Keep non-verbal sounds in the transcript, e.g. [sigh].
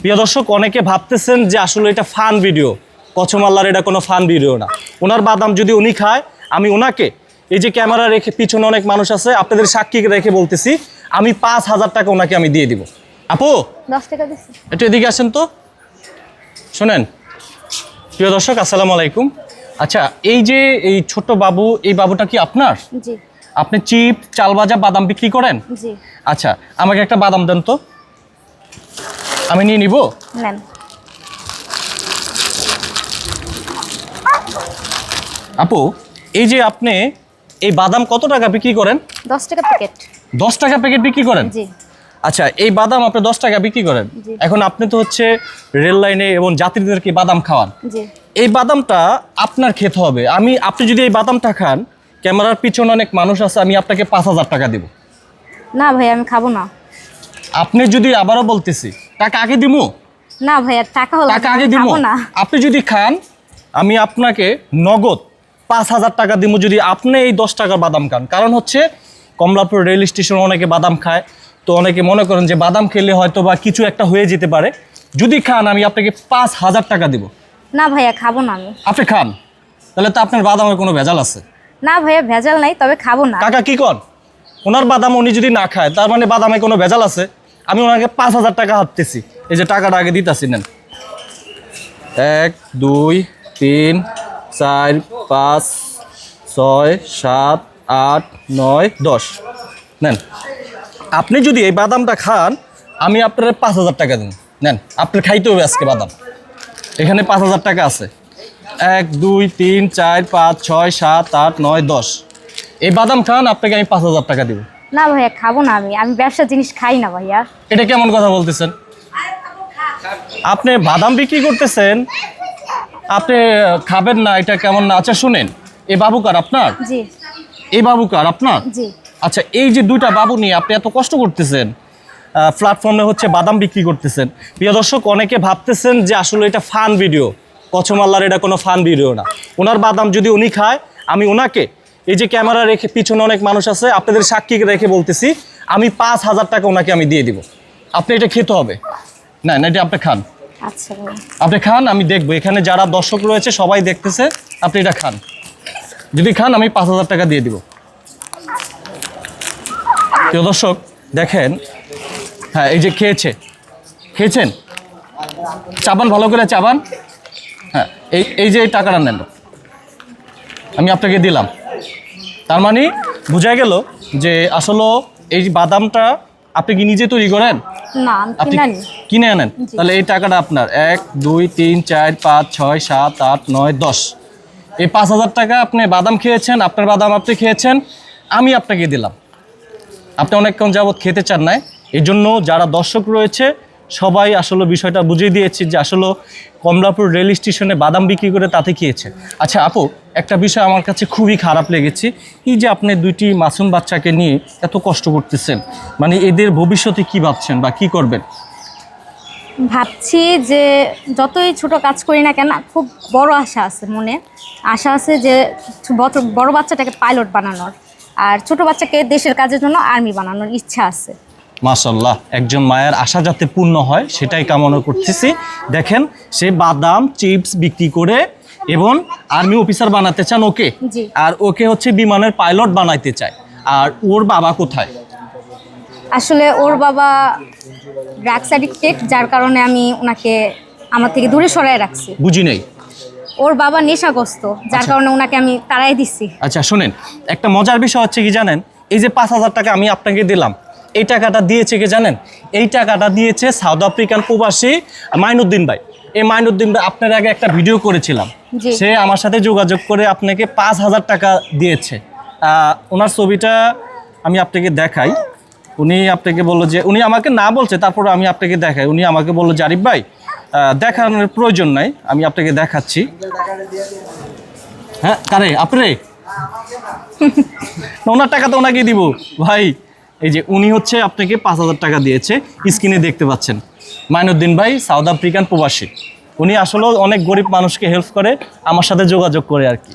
প্রিয় দর্শক অনেকে ভাবতেছেন যে আসলে এটা ফান ভিডিও। কচমাল্লার এটা কোনো ফান ভিডিও না। ওনার বাদাম যদি উনি খায় আমি ওনাকে এই যে ক্যামেরা রেখে পিছনে অনেক মানুষ আছে আপনাদের সাক্ষী রেখে বলতেছি আমি পাঁচ হাজার টাকা ওনাকে আমি দিয়ে দিব। আপু? একটু এদিকে আসেন তো। শোনেন। প্রিয় দর্শক আসসালামু আলাইকুম। আচ্ছা এই যে এই ছোট বাবু এই বাবুটা কি আপনার? আপনি চিপ চাল ভাজা বাদাম বিক্রি করেন? আচ্ছা আমাকে একটা বাদাম দেন তো। আমি নিয়ে নিব? নেন। আপু এই যে আপনি এই বাদাম কত টাকা বিক্রি করেন? দশ টাকা প্যাকেট দশ টাকা প্যাকেট বিক্রি করেন? জি। আচ্ছা এই বাদাম আপনি দশ টাকা বিক্রি করেন। এখন আপনি তো হচ্ছে রেল লাইনে এবং যাত্রীদেরকে বাদাম খাওয়ান? এই বাদামটা আপনার খেতে হবে। আমি আপনি যদি এই বাদামটা খান ক্যামেরার পিছনে অনেক মানুষ আছে আমি আপনাকে পাঁচ হাজার টাকা দেব। না ভাই আমি খাব না। আপনি যদি আবারও বলতেছি টাকা আগে দিমু? না ভাইয়া টাকা হলো টাকা আগে দিমু। না। আপনি যদি খান আমি আপনাকে নগদ পাঁচ হাজার টাকা দিব যদি আপনি এই দশ টাকার বাদাম খান। কারণ হচ্ছে কমলাপুর রেল স্টেশনে অনেকে বাদাম খায় তো অনেকে মনে করেন যে বাদাম খেলে হয়তো বা কিছু একটা হয়ে যেতে পারে। যদি খান আমি আপনাকে পাঁচ হাজার টাকা দিব। না ভাইয়া খাব না আমি। আপনি খান তাহলে তো আপনার বাদামের কোনো ভেজাল আছে। না ভাইয়া ভেজাল নাই তবে খাব না। কাকা কি কর ওনার বাদাম উনি যদি না খায় তার মানে বাদামে কোনো ভেজাল আছে? আমি ওনাকে পাঁচ হাজার টাকা হাঁটতেছি এই যে টাকাটা আগে দিতেছি, নেন। এক, দুই, তিন, চার, পাঁচ, ছয়, সাত, আট, নয়, দশ। নেন। আপনি যদি এই বাদামটা খান, আমি আপনার পাঁচ হাজার টাকা দিন নেন, আপনার খাইতে হবে আজকে বাদাম। এখানে পাঁচ হাজার টাকা আছে। এক, দুই, তিন, চার, পাঁচ, ছয়, সাত, আট, নয়, দশ। এই বাদাম খান, আপনাকে আমি পাঁচ হাজার টাকা দিব। না ভাইয়া খাব না আমি। আমি ব্যবসা জিনিস খাই না ভাইয়া। এটা কেমন কথা বলতেছেন? আপনি বাদাম বিক্রি করতেছেন আপনি খাবেন না এটা কেমন না? আচ্ছা শুনেন এ বাবু কার? আপনার? জি। এই বাবু কার? আপনার? জি। আচ্ছা এই যে দুইটা বাবু নিয়ে আপনি এত কষ্ট করতেছেন প্ল্যাটফর্মে হচ্ছে বাদাম বিক্রি করতেছেন। প্রিয় দর্শক অনেকে ভাবতেছেন যে আসলে এটা ফান ভিডিও কচমাল্লার এটা কোনো ফান ভিডিও না। ওনার বাদাম যদি উনি খায় আমি ওনাকে এই যে ক্যামেরা রেখে পিছনে অনেক মানুষ আছে আপনাদের সাক্ষী রেখে বলতেছি আমি পাঁচ হাজার টাকা ওনাকে আমি দিয়ে দিব। আপনি এটা খেতে হবে? না না এটা আপনি খান। আচ্ছা আপনি খান আমি দেখব। এখানে যারা দর্শক রয়েছে সবাই দেখতেছে আপনি এটা খান। যদি খান আমি পাঁচ হাজার টাকা দিয়ে দিব। প্রিয় দর্শক দেখেন হ্যাঁ এই যে খেয়েছে। খেয়েছেন? চাবান ভালো করে চাবান। হ্যাঁ এই এই যে এই টাকাটা নেন। আমি আপনাকে দিলাম। তার মানে বোঝা গেল যে আসলে এই বাদামটা আপনি কি নিজে তৈরি করেন? না আপনি কিনে আনেন? তাহলে এই টাকাটা আপনার। এক দুই তিন চার পাঁচ ছয় সাত আট নয় দশ। এই পাঁচ হাজার টাকা আপনি বাদাম খেয়েছেন আপনার বাদাম আপনি খেয়েছেন আমি আপনাকে দিলাম। আপনি অনেকক্ষণ যাবৎ খেতে চান নাই এই জন্য যারা দর্শক রয়েছে সবাই আসলে বিষয়টা বুঝিয়ে দিয়েছি যে আসলে কমলাপুর রেল স্টেশনে বাদাম বিক্রি করে তাতে খেয়েছে আচ্ছা আপু, একটা বিষয় আমার কাছে খুবই খারাপ লেগেছে। এই যে আপনি দুইটি মাসুম বাচ্চাকে নিয়ে এত কষ্ট করতেছেন মানে এদের ভবিষ্যতে কি ভাবছেন বা কি করবেন? ভাবছি যে যতই ছোট কাজ করি না কেন, খুব বড় আশা আছে মনে। আশা আছে যে বড়- বড় বাচ্চাটাকে পাইলট বানানোর। আর ছোট বাচ্চাকে দেশের কাজের জন্য আর্মি বানানোর ইচ্ছা আছে। মাশাল্লাহ একজন মায়ের আশা যাতে পূর্ণ হয় সেটাই কামনা করতেছি। দেখেন সে বাদাম চিপস বিক্রি করে এবং আর্মি অফিসার বানাতে চান ওকে। আর ওকে হচ্ছে বিমানের পাইলট বানাইতে চায়। আর ওর বাবা কোথায়? আসলে ওর বাবা ড্রাগস অ্যাডিক্টেড যার কারণে আমি ওনাকে আমার থেকে দূরে সরায় রাখছি। বুঝি নেই। ওর বাবা নেশাগ্রস্ত যার কারণে ওনাকে আমি তাড়াই দিচ্ছি আচ্ছা শুনেন একটা মজার বিষয় হচ্ছে কি জানেন? এই যে পাঁচ হাজার টাকা আমি আপনাকে দিলাম এই টাকাটা দিয়েছে কি জানেন? এই টাকাটা দিয়েছে সাউথ আফ্রিকান প্রবাসী মাইনুদ্দিন ভাই। এই মাইনুদ্দিন ভাই আপনার আগে একটা ভিডিও করেছিলাম। সে আমার সাথে যোগাযোগ করে আপনাকে পাঁচ হাজার টাকা দিয়েছে। ওনার ছবিটা আমি আপনাকে দেখাই। উনি আপনাকে বলল যে উনি আমাকে না বলছে তারপরে আমি আপনাকে দেখাই। উনি আমাকে বলল যে আরিফ ভাই দেখানোর প্রয়োজন নাই আমি আপনাকে দেখাচ্ছি। হ্যাঁ কারে? আপনি? [laughs] ওনার টাকা তো ওনাকে দিব। ভাই এই যে উনি হচ্ছে আপনাকে পাঁচ হাজার টাকা দিয়েছে, স্ক্রিনে দেখতে পাচ্ছেন। মাইনুদ্দিন ভাই, সাউথ আফ্রিকান প্রবাসী। উনি আসলে অনেক গরিব মানুষকে হেল্প করে, আমার সাথে যোগাযোগ করে আর কি।